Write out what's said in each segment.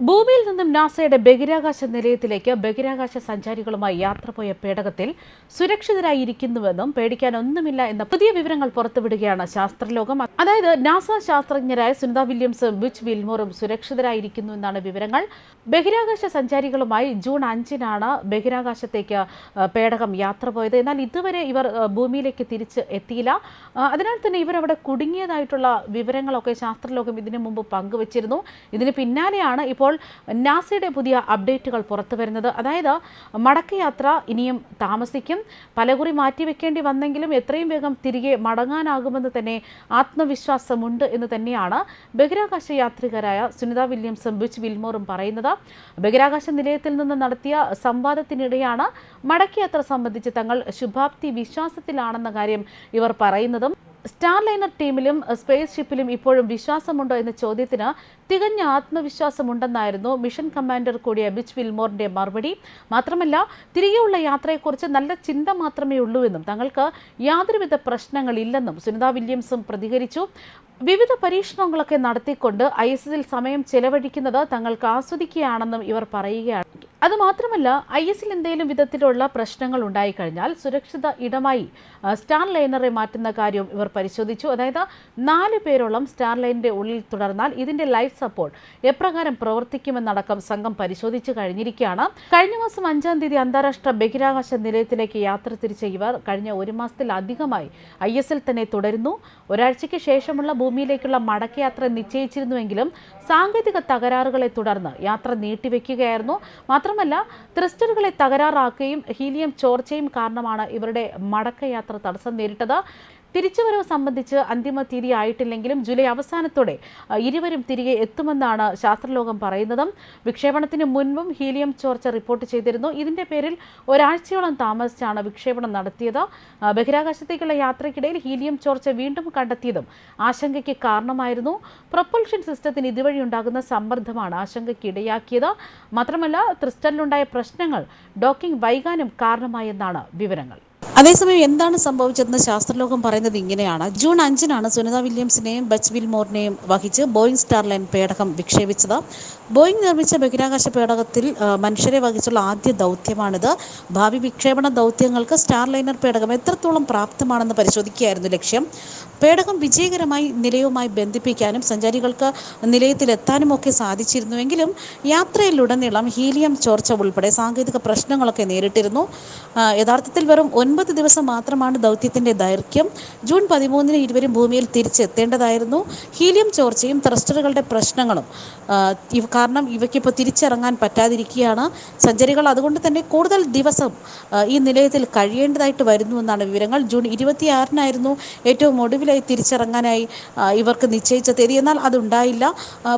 ഭൂമിയിൽ നിന്നും നാസയുടെ ബഹിരാകാശ നിലയത്തിലേക്ക് ബഹിരാകാശ സഞ്ചാരികളുമായി യാത്ര പോയ പേടകത്തിൽ സുരക്ഷിതരായിരിക്കുന്നുവെന്നും പേടിക്കാനൊന്നുമില്ല എന്ന പുതിയ വിവരങ്ങൾ പുറത്തുവിടുകയാണ് ശാസ്ത്രലോകം. അതായത് നാസ ശാസ്ത്രജ്ഞരായ സുനിത വില്യംസും ബിച്ച് വിൽമോറും സുരക്ഷിതരായിരിക്കുന്നു എന്നാണ് വിവരങ്ങൾ. ബഹിരാകാശ സഞ്ചാരികളുമായി ജൂൺ അഞ്ചിനാണ് ബഹിരാകാശത്തേക്ക് പേടകം യാത്ര പോയത്. എന്നാൽ ഇതുവരെ ഇവർ ഭൂമിയിലേക്ക് തിരിച്ച് എത്തിയില്ല. അതിനാൽ തന്നെ ഇവർ അവിടെ കുടുങ്ങിയതായിട്ടുള്ള വിവരങ്ങളൊക്കെ ശാസ്ത്രലോകം ഇതിനു മുമ്പ് പങ്കുവച്ചിരുന്നു. ഇതിന് പിന്നാലെയാണ് ഇപ്പോൾ നാസയുടെ പുതിയ അപ്ഡേറ്റുകൾ പുറത്തു വരുന്നത്. അതായത് മടക്കയാത്ര ഇനിയും താമസിക്കും. പലകുറി മാറ്റിവെക്കേണ്ടി വന്നെങ്കിലും എത്രയും വേഗം തിരികെ മടങ്ങാനാകുമെന്ന് തന്നെ ആത്മവിശ്വാസമുണ്ട് എന്ന് തന്നെയാണ് ബഹിരാകാശ യാത്രികരായ സുനിത വില്യംസും ബിച്ച് വിൽമോറും പറയുന്നത്. ബഹിരാകാശ നിലയത്തിൽ നിന്ന് നടത്തിയ സംവാദത്തിനിടെയാണ് മടക്കയാത്ര സംബന്ധിച്ച് തങ്ങൾ ശുഭാപ്തി വിശ്വാസത്തിലാണെന്ന കാര്യം ഇവർ പറയുന്നതും സ്റ്റാർ ലൈനർ ടീമിലും സ്പേസ് ഷിപ്പിലും ഇപ്പോഴും വിശ്വാസമുണ്ടോ എന്ന ചോദ്യത്തിന് തികഞ്ഞ ആത്മവിശ്വാസമുണ്ടെന്നായിരുന്നു മിഷൻ കമാൻഡർ കൂടിയ ബിച്ച് വിൽമോറിന്റെ മറുപടി. മാത്രമല്ല തിരികെയുള്ള യാത്രയെക്കുറിച്ച് നല്ല ചിന്ത മാത്രമേ ഉള്ളൂ എന്നും തങ്ങൾക്ക് യാതൊരുവിധ പ്രശ്നങ്ങളില്ലെന്നും സുനിത വില്യംസും പ്രതികരിച്ചു. വിവിധ പരീക്ഷണങ്ങളൊക്കെ നടത്തിക്കൊണ്ട് ഐ എസ് എസിൽ സമയം ചെലവഴിക്കുന്നത് തങ്ങൾക്ക് ആസ്വദിക്കുകയാണെന്നും ഇവർ പറയുകയാണ്. അതുമാത്രമല്ല ഐ എസിൽ എന്തെങ്കിലും വിധത്തിലുള്ള പ്രശ്നങ്ങൾ ഉണ്ടായിക്കഴിഞ്ഞാൽ സുരക്ഷിത ഇടമായി സ്റ്റാർ ലൈനറെ മാറ്റുന്ന കാര്യവും ഇവർ പരിശോധിച്ചു. അതായത് നാല് പേരോളം സ്റ്റാർ ലൈനിന്റെ ഉള്ളിൽ തുടർന്നാൽ ഇതിന്റെ ലൈഫ് സപ്പോർട്ട് എപ്രകാരം പ്രവർത്തിക്കുമെന്നടക്കം സംഘം പരിശോധിച്ചു കഴിഞ്ഞിരിക്കുകയാണ്. കഴിഞ്ഞ മാസം അഞ്ചാം തീയതി അന്താരാഷ്ട്ര ബഹിരാകാശ നിലയത്തിലേക്ക് യാത്ര തിരിച്ച ഇവർ കഴിഞ്ഞ ഒരു മാസത്തിലധികമായി ഐ എസിൽ തന്നെ തുടരുന്നു. ഒരാഴ്ചയ്ക്ക് ശേഷമുള്ള ഭൂമിയിലേക്കുള്ള മടക്കയാത്ര നിശ്ചയിച്ചിരുന്നുവെങ്കിലും സാങ്കേതിക തകരാറുകളെ തുടർന്ന് യാത്ര നീട്ടിവെക്കുകയായിരുന്നു. മാത്രമല്ല ത്രസ്റ്ററുകളെ തകരാറാക്കുകയും ഹീലിയം ചോർച്ചയും കാരണമാണ് ഇവരുടെ മടക്കയാത്ര തടസ്സം നേരിട്ടത്. തിരിച്ചുവരവ് സംബന്ധിച്ച് അന്തിമ തീയതി ആയിട്ടില്ലെങ്കിലും ജൂലൈ അവസാനത്തോടെ ഇരുവരും തിരികെ എത്തുമെന്നാണ് ശാസ്ത്രലോകം പറയുന്നതും. വിക്ഷേപണത്തിന് മുൻപും ഹീലിയം ചോർച്ച റിപ്പോർട്ട് ചെയ്തിരുന്നു. ഇതിന്റെ പേരിൽ ഒരാഴ്ചയോളം താമസിച്ചാണ് വിക്ഷേപണം നടത്തിയത്. ബഹിരാകാശത്തേക്കുള്ള യാത്രയ്ക്കിടയിൽ ഹീലിയം ചോർച്ച വീണ്ടും കണ്ടെത്തിയതും ആശങ്കയ്ക്ക് കാരണമായിരുന്നു. പ്രൊപ്പൽഷൻ സിസ്റ്റത്തിന് ഇതുവഴി ഉണ്ടാകുന്ന സമ്മർദ്ദമാണ് ആശങ്കയ്ക്ക് ഇടയാക്കിയത്. മാത്രമല്ല ത്രിസ്റ്റലിലുണ്ടായ പ്രശ്നങ്ങൾ ഡോക്കിംഗ് വൈകാനും കാരണമായെന്നാണ് വിവരങ്ങൾ. അതേസമയം എന്താണ് സംഭവിച്ചതെന്ന് ശാസ്ത്രലോകം പറയുന്നത് ഇങ്ങനെയാണ്. ജൂൺ അഞ്ചിനാണ് സുനിത വില്യംസിനെയും ബച്ച് വിൽമോറിനെയും വഹിച്ച് ബോയിങ് സ്റ്റാർലൈൻ പേടകം വിക്ഷേപിച്ചത്. ബോയിങ് നിർമ്മിച്ച ബഹിരാകാശ പേടകത്തിൽ മനുഷ്യരെ വഹിച്ചുള്ള ആദ്യ ദൗത്യമാണിത്. ഭാവി വിക്ഷേപണ ദൗത്യങ്ങൾക്ക് സ്റ്റാർലൈനർ പേടകം എത്രത്തോളം പ്രാപ്തമാണെന്ന് പരിശോധിക്കുകയായിരുന്നു ലക്ഷ്യം. പേടകം വിജയകരമായി നിലയവുമായി ബന്ധിപ്പിക്കാനും സഞ്ചാരികൾക്ക് നിലയത്തിലെത്താനും ഒക്കെ സാധിച്ചിരുന്നുവെങ്കിലും യാത്രയിലുടനീളം ഹീലിയം ചോർച്ച ഉൾപ്പെടെ സാങ്കേതിക പ്രശ്നങ്ങളൊക്കെ നേരിട്ടിരുന്നു. യഥാർത്ഥത്തിൽ വെറും ഒൻപത് ദിവസം മാത്രമാണ് ദൗത്യത്തിന്റെ ദൈർഘ്യം. ജൂൺ പതിമൂന്നിന് ഇരുവരും ഭൂമിയിൽ തിരിച്ചെത്തേണ്ടതായിരുന്നു. ഹീലിയം ചോർച്ചയും ത്രസ്റ്ററുകളുടെ പ്രശ്നങ്ങളും കാരണം ഇവയ്ക്കിപ്പോൾ തിരിച്ചിറങ്ങാൻ പറ്റാതിരിക്കുകയാണ്. സഞ്ചാരികൾ അതുകൊണ്ട് തന്നെ കൂടുതൽ ദിവസം ഈ നിലയത്തിൽ കഴിയേണ്ടതായിട്ട് വരുന്നു എന്നാണ് വിവരങ്ങൾ. ജൂൺ ഇരുപത്തിയാറിനായിരുന്നു ഏറ്റവും ഒടുവിലായി തിരിച്ചിറങ്ങാനായി ഇവർക്ക് നിശ്ചയിച്ച തീയതി. എന്നാൽ അതുണ്ടായില്ല.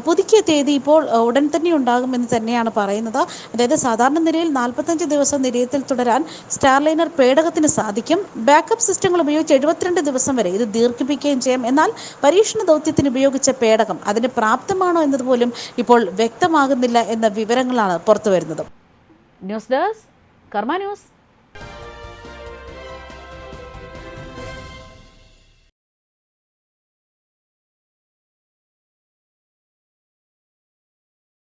പുതുക്കിയ തീയതി ഇപ്പോൾ ഉടൻ തന്നെ ഉണ്ടാകുമെന്ന് തന്നെയാണ് പറയുന്നത്. അതായത് സാധാരണ നിലയിൽ നാൽപ്പത്തഞ്ച് ദിവസം നിലയത്തിൽ തുടരാൻ സ്റ്റാർലൈനർ പേടകത്തിന് സാധിക്കും. ബാക്കപ്പ് സിസ്റ്റങ്ങൾ ഉപയോഗിച്ച് എഴുപത്തിരണ്ട് ദിവസം വരെ ഇത് ദീർഘിപ്പിക്കുകയും ചെയ്യാം. എന്നാൽ പരീക്ഷണ ദൗത്യത്തിന് ഉപയോഗിച്ച പേടകം അതിന് പ്രാപ്തമാണോ എന്നതുപോലും ഇപ്പോൾ വ്യക്തമാകുന്നില്ല എന്ന വിവരങ്ങളാണ് പുറത്തു വരുന്നത് ന്യൂസ് ഡെസ്ക് കർമ്മ ന്യൂസ്.